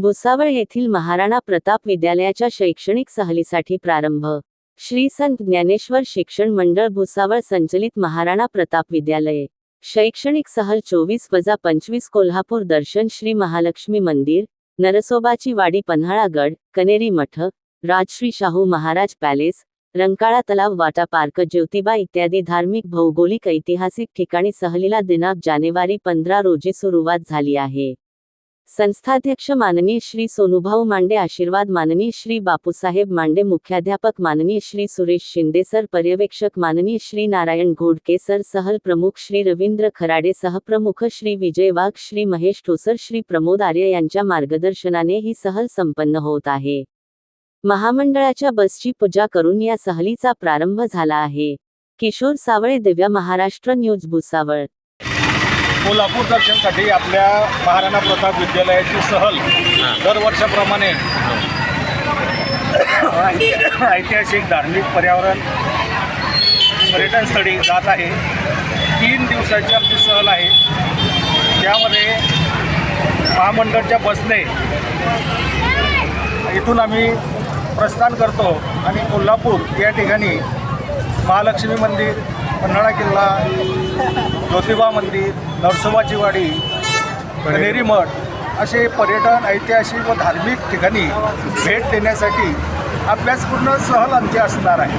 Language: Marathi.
भुसावळ येथील महाराणा प्रताप विद्यालयाच्या शैक्षणिक सहलीसाठी प्रारंभ. श्री संत ज्ञानेश्वर शिक्षण मंडळ भुसावळ संचलित महाराणा प्रताप विद्यालय. शैक्षणिक सहल चोवीस वजा पंचवीस कोल्हापूर दर्शन श्री महालक्ष्मी मंदिर नरसोबाची वाडी पन्हाळागड कनेरी मठ राजश्री शाहू महाराज पॅलेस रंकाळा तलाव वाटा पार्क ज्योतिबा इत्यादी धार्मिक भौगोलिक ऐतिहासिक ठिकाणी सहलीला दिनांक जानेवारी पंधरा रोजी सुरुवात झाली आहे. संस्थाध्यक्ष माननीय श्री सोनुभाऊ मांडे आशीर्वाद माननीय श्री बापूसाहेब मांडे मुख्याध्यापक माननीय श्री सुरेश शिंदे सर पर्यवेक्षक माननीय श्री नारायण घोडके सर सहल प्रमुख श्री रवींद्र खराडे सहप्रमुख श्री विजय वाघ श्री महेश ठोसर श्री प्रमोद आर्य यांच्या मार्गदर्शनाने ही सहल संपन्न होत आहे. महामंडळाच्या बसची पूजा करून या सहलीचा प्रारंभ झाला आहे. किशोर सावळे दिव्या महाराष्ट्र न्यूज भुसावळ. कोल्हापूर दर्शनसाठी आपल्या महाराणा प्रताप विद्यालयाची सहल दरवर्षाप्रमाणे ऐति- ऐतिहासिक धार्मिक पर्यावरण पर्यटन स्थळी जात आहे. तीन दिवसाची आमची सहल आहे. त्यामध्ये महामंडळच्या बसने इथून आम्ही प्रस्थान करतो आणि कोल्हापूर या ठिकाणी महालक्ष्मी मंदिर पन्हाळा किल्ला ज्योतिबा मंदिर नरसोबाची वाडी कनेरी मठ असे पर्यटन ऐतिहासिक व धार्मिक ठिकाणी भेट देण्यासाठी अभ्यासपूर्ण सहल आमची असणार आहे.